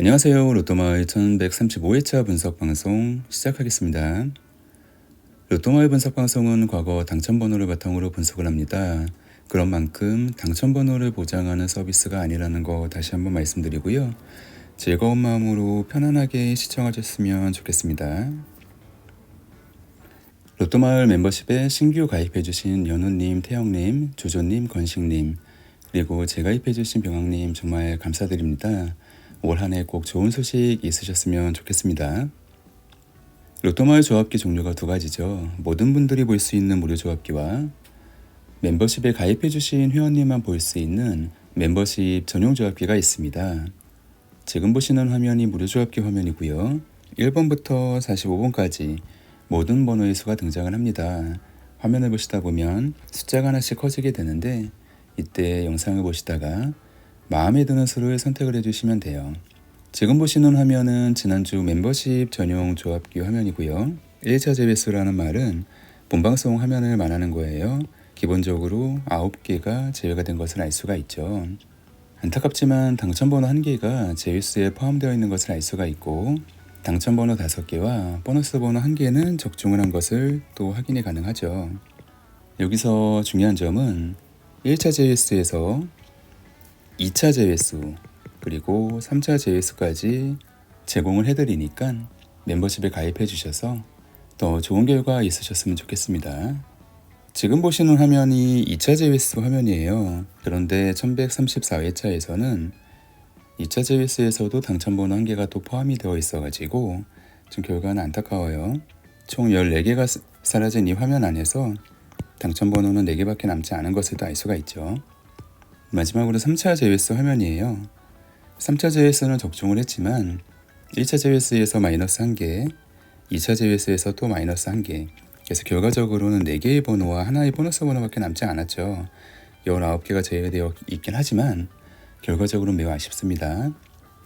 안녕하세요. 로또마을 1135회차 분석 방송 시작하겠습니다. 로또마을 분석 방송은 과거 당첨번호를 바탕으로 분석을 합니다. 그런 만큼 당첨번호를 보장하는 서비스가 아니라는 거 다시 한번 말씀드리고요. 즐거운 마음으로 편안하게 시청하셨으면 좋겠습니다. 로또마을 멤버십에 신규 가입해주신 연우님, 태영님, 조조님, 건식님, 그리고 재가입해주신 병학님 정말 감사드립니다. 올 한 해 꼭 좋은 소식 있으셨으면 좋겠습니다. 로또마을 조합기 종류가 두 가지죠. 모든 분들이 볼 수 있는 무료 조합기와 멤버십에 가입해주신 회원님만 볼 수 있는 멤버십 전용 조합기가 있습니다. 지금 보시는 화면이 무료 조합기 화면이고요. 1번부터 45번까지 모든 번호의 수가 등장을 합니다. 화면을 보시다 보면 숫자가 하나씩 커지게 되는데 이때 영상을 보시다가 마음에 드는 수를 선택을 해주시면 돼요. 지금 보시는 화면은 지난주 멤버십 전용 조합기 화면이고요. 1차 제외수라는 말은 본방송 화면을 말하는 거예요. 기본적으로 9개가 제외가 된 것을 알 수가 있죠. 안타깝지만 당첨번호 1개가 제외수에 포함되어 있는 것을 알 수가 있고 당첨번호 5개와 보너스 번호 1개는 적중을 한 것을 또 확인이 가능하죠. 여기서 중요한 점은 1차 제외수에서 2차 제외수 그리고 3차 제외수까지 제공을 해드리니까 멤버십에 가입해 주셔서 더 좋은 결과 있으셨으면 좋겠습니다. 지금 보시는 화면이 2차 제외수 화면이에요. 그런데 1134회차에서는 2차 제외수에서도 당첨번호 한 개가 또 포함이 되어 있어가지고 좀 결과는 안타까워요. 총 14개가 사라진 이 화면 안에서 당첨번호는 4개밖에 남지 않은 것을 또알 수가 있죠. 마지막으로 3차 제외수 화면이에요. 3차 제외수는 적중을 했지만 1차 제외수에서 마이너스 1개, 2차 제외수에서 또 마이너스 1개 그래서 결과적으로는 4개의 번호와 하나의 보너스 번호밖에 남지 않았죠. 19개가 제외되어 있긴 하지만 결과적으로 매우 아쉽습니다.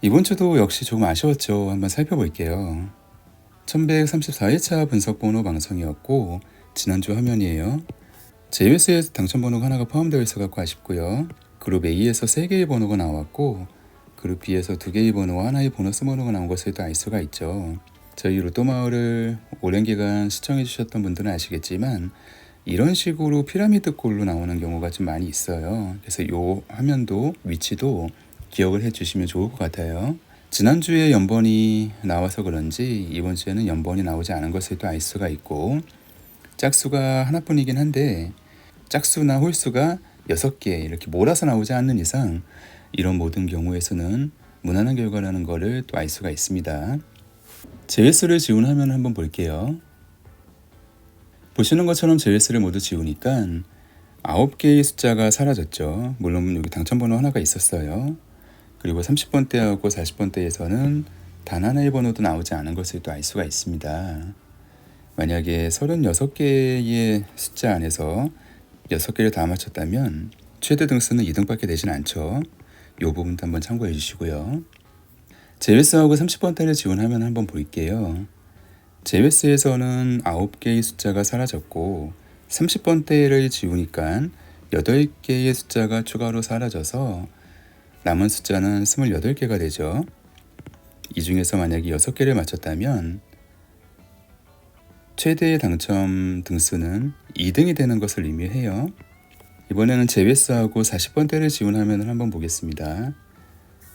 이번 주도 역시 조금 아쉬웠죠. 한번 살펴볼게요. 1134회차 분석 번호 방송이었고 지난주 화면이에요. 제외수에 당첨 번호가 하나가 포함되어 있어 갖고 아쉽고요. 그룹 A에서 3개의 번호가 나왔고 그룹 B에서 2개의 번호와 하나의 보너스 번호가 나온 것을 또 알 수가 있죠. 저희 로또마을을 오랜 기간 시청해 주셨던 분들은 아시겠지만 이런 식으로 피라미드 꼴로 나오는 경우가 좀 많이 있어요. 그래서 이 화면도 위치도 기억을 해 주시면 좋을 것 같아요. 지난주에 연번이 나와서 그런지 이번 주에는 연번이 나오지 않은 것을 또 알 수가 있고 짝수가 하나뿐이긴 한데 짝수나 홀수가 6개 이렇게 몰아서 나오지 않는 이상 이런 모든 경우에서는 무난한 결과라는 것을 또 알 수가 있습니다. 제외수를 지운 화면을 한번 볼게요. 보시는 것처럼 제외수를 모두 지우니까 9개의 숫자가 사라졌죠. 물론 여기 당첨번호 하나가 있었어요. 그리고 30번대하고 40번대에서는 단 하나의 번호도 나오지 않은 것을 또 알 수가 있습니다. 만약에 36개의 숫자 안에서 6개를 다 맞췄다면 최대 등수는 2등밖에 되진 않죠. 이 부분도 한번 참고해 주시고요. 제외수하고 30번대를 지원하면 한번 볼게요. 제외수에서는 9개의 숫자가 사라졌고 30번대를 지우니까 8개의 숫자가 추가로 사라져서 남은 숫자는 28개가 되죠. 이 중에서 만약에 6개를 맞췄다면 최대의 당첨 등수는 2등이 되는 것을 의미해요. 이번에는 제외수하고 40번대를 지원하면 한번 보겠습니다.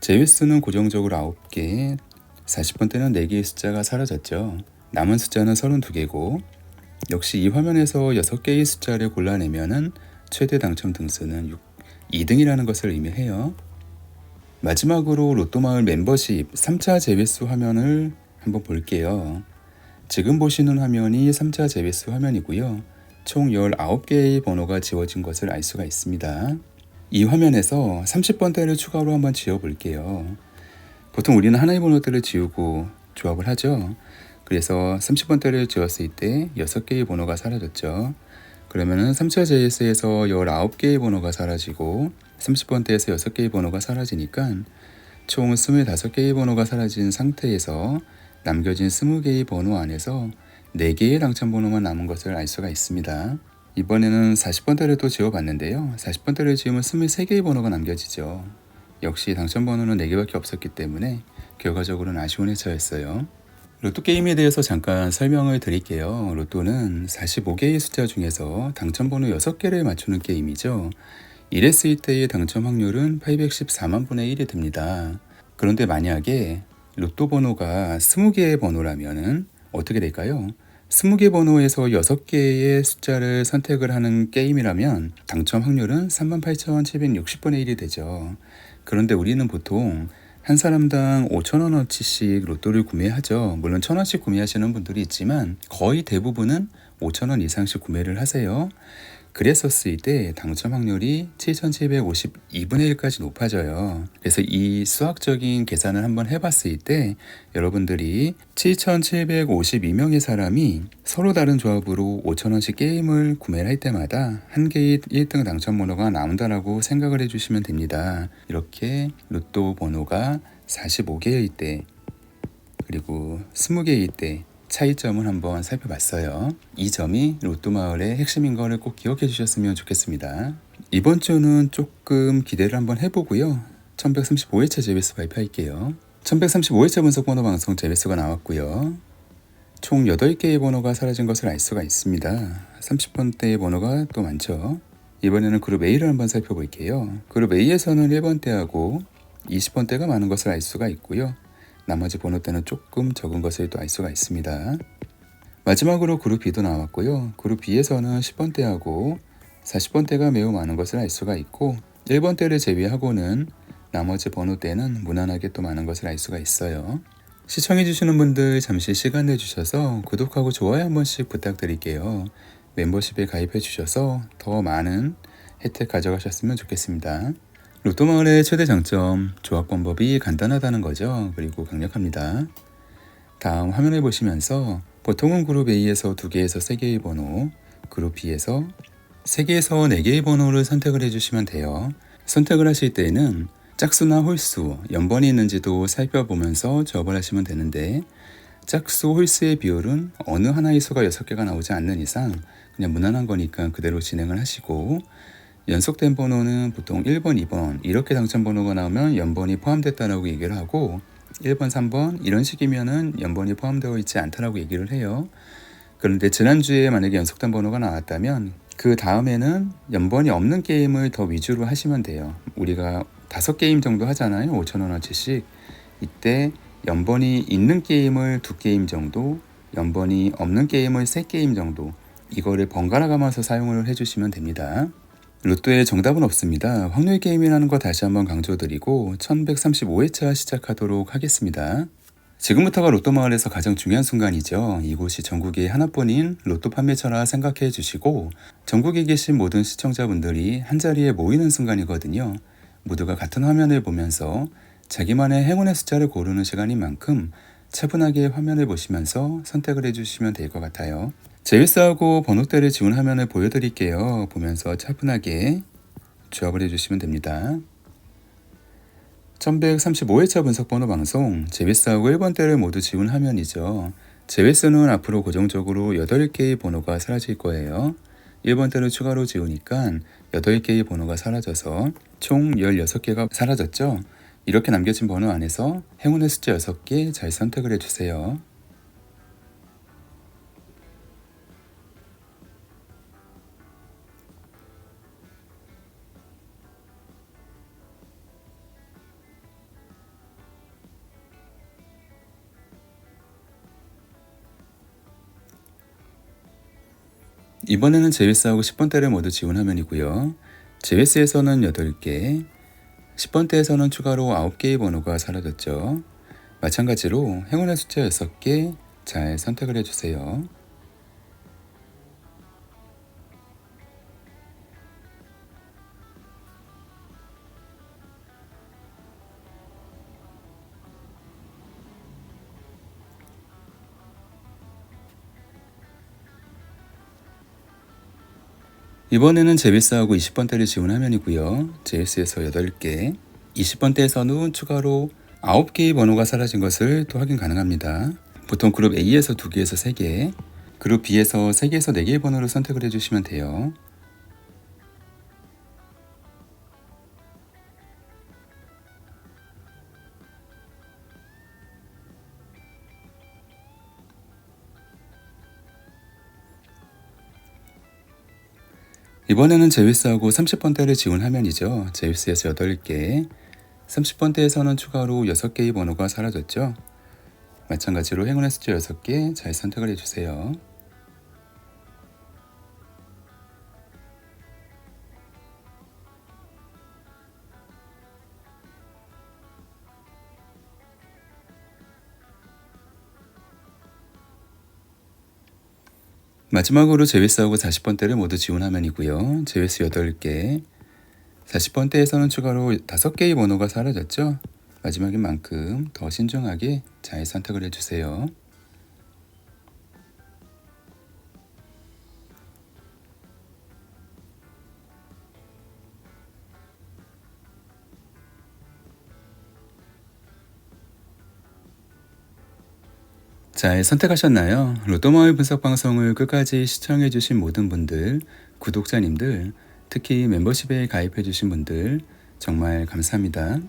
제외수는 고정적으로 9개, 40번대는 4개의 숫자가 사라졌죠. 남은 숫자는 32개고 역시 이 화면에서 6개의 숫자를 골라내면 최대 당첨 등수는 6, 2등이라는 것을 의미해요. 마지막으로 로또마을 멤버십 3차 제외수 화면을 한번 볼게요. 지금 보시는 화면이 3차 제외수 화면이고요. 총 19개의 번호가 지워진 것을 알 수가 있습니다. 이 화면에서 30번대를 추가로 한번 지워 볼게요. 보통 우리는 하나의 번호들을 지우고 조합을 하죠. 그래서 30번대를 지웠을 때 6개의 번호가 사라졌죠. 그러면은 3차 제외수에서 19개의 번호가 사라지고 30번대에서 6개의 번호가 사라지니까 총 25개의 번호가 사라진 상태에서 남겨진 20개의 번호 안에서 4개의 당첨 번호만 남은 것을 알 수가 있습니다. 이번에는 40번대를 또 지워봤는데요. 40번대를 지우면 23개의 번호가 남겨지죠. 역시 당첨 번호는 4개밖에 없었기 때문에 결과적으로는 아쉬운 회차였어요. 로또 게임에 대해서 잠깐 설명을 드릴게요. 로또는 45개의 숫자 중에서 당첨번호 6개를 맞추는 게임이죠. 이랬을 때의 당첨 확률은 814만 분의 1이 됩니다. 그런데 만약에 로또 번호가 20개의 번호라면 어떻게 될까요? 20개 번호에서 6개의 숫자를 선택을 하는 게임이라면 당첨 확률은 38,760분의 1이 되죠. 그런데 우리는 보통 한 사람당 5천원어치씩 로또를 구매하죠. 물론 천원씩 구매하시는 분들이 있지만 거의 대부분은 5천원 이상씩 구매를 하세요. 그랬었을 때 당첨 확률이 7752분의 1까지 높아져요. 그래서 이 수학적인 계산을 한번 해봤을 때 여러분들이 7752명의 사람이 서로 다른 조합으로 5천원씩 게임을 구매를 할 때마다 한 개의 1등 당첨 번호가 나온다라고 생각을 해주시면 됩니다. 이렇게 로또 번호가 45개일 때 그리고 20개일 때 차이점을 한번 살펴봤어요. 이 점이 로또 마을의 핵심인 거를 꼭 기억해 주셨으면 좋겠습니다. 이번 주는 조금 기대를 한번 해보고요. 1135회차 제베스 발표할게요. 1135회차 분석 번호 방송 제베스가 나왔고요. 총 8개의 번호가 사라진 것을 알 수가 있습니다. 30번대의 번호가 또 많죠. 이번에는 그룹 A를 한번 살펴볼게요. 그룹 A에서는 1번대하고 20번대가 많은 것을 알 수가 있고요. 나머지 번호대는 조금 적은 것을 또 알 수가 있습니다. 마지막으로 그룹 B도 나왔고요. 그룹 B에서는 10번대하고 40번대가 매우 많은 것을 알 수가 있고 1번대를 제외하고는 나머지 번호대는 무난하게 또 많은 것을 알 수가 있어요. 시청해주시는 분들 잠시 시간 내주셔서 구독하고 좋아요 한 번씩 부탁드릴게요. 멤버십에 가입해 주셔서 더 많은 혜택 가져가셨으면 좋겠습니다. 로또 마을의 최대 장점, 조합 방법이 간단하다는 거죠. 그리고 강력합니다. 다음 화면을 보시면서 보통은 그룹 A에서 2개에서 3개의 번호, 그룹 B에서 3개에서 4개의 번호를 선택을 해주시면 돼요. 선택을 하실 때는 짝수나 홀수, 연번이 있는지도 살펴보면서 조합을 하시면 되는데 짝수, 홀수의 비율은 어느 하나의 수가 6개가 나오지 않는 이상 그냥 무난한 거니까 그대로 진행을 하시고 연속된 번호는 보통 1번, 2번 이렇게 당첨 번호가 나오면 연번이 포함됐다라고 얘기를 하고 1번, 3번 이런 식이면은 연번이 포함되어 있지 않다라고 얘기를 해요. 그런데 지난주에 만약에 연속된 번호가 나왔다면 그 다음에는 연번이 없는 게임을 더 위주로 하시면 돼요. 우리가 다섯 게임 정도 하잖아요. 5천원어치씩. 이때 연번이 있는 게임을 두 게임 정도, 연번이 없는 게임을 세 게임 정도 이거를 번갈아 가면서 사용을 해주시면 됩니다. 로또에 정답은 없습니다. 확률 게임이라는 거 다시 한번 강조드리고 1135회차 시작하도록 하겠습니다. 지금부터가 로또 마을에서 가장 중요한 순간이죠. 이곳이 전국의 하나뿐인 로또 판매처라 생각해 주시고 전국에 계신 모든 시청자분들이 한자리에 모이는 순간이거든요. 모두가 같은 화면을 보면서 자기만의 행운의 숫자를 고르는 시간인 만큼 차분하게 화면을 보시면서 선택을 해주시면 될 것 같아요. 제일스하고 번호대를 지운 화면을 보여드릴게요. 보면서 차분하게 조합을 해주시면 됩니다. 1135회차 분석번호 방송 제베스하고 1번대를 모두 지운 화면이죠. 제베스는 앞으로 고정적으로 8개의 번호가 사라질 거예요. 1번대를 추가로 지우니까 8개의 번호가 사라져서 총 16개가 사라졌죠. 이렇게 남겨진 번호 안에서 행운의 숫자 6개 잘 선택을 해주세요. 이번에는 제외스하고 10번대를 모두 지운 화면이고요. 제외스에서는 8개, 10번대에서는 추가로 9개의 번호가 사라졌죠. 마찬가지로 행운의 숫자 6개 잘 선택을 해주세요. 이번에는 제비스하고 20번대를 지운 화면이고요. JS에서 8개, 20번대에서는 추가로 9개의 번호가 사라진 것을 또 확인 가능합니다. 보통 그룹 A에서 2개에서 3개, 그룹 B에서 3개에서 4개의 번호를 선택을 해주시면 돼요. 이번에는 제위스하고 30번대를 지운 화면이죠. 제위스에서 8개, 30번대에서는 추가로 6개의 번호가 사라졌죠. 마찬가지로 행운의 숫자 6개 잘 선택을 해주세요. 마지막으로 제위스하고 40번대를 모두 지운 화면이고요. 제위스 8개, 40번대에서는 추가로 5개의 번호가 사라졌죠. 마지막인 만큼 더 신중하게 잘 선택을 해주세요. 잘 선택하셨나요? 로또마을 분석 방송을 끝까지 시청해 주신 모든 분들, 구독자님들, 특히 멤버십에 가입해 주신 분들 정말 감사합니다.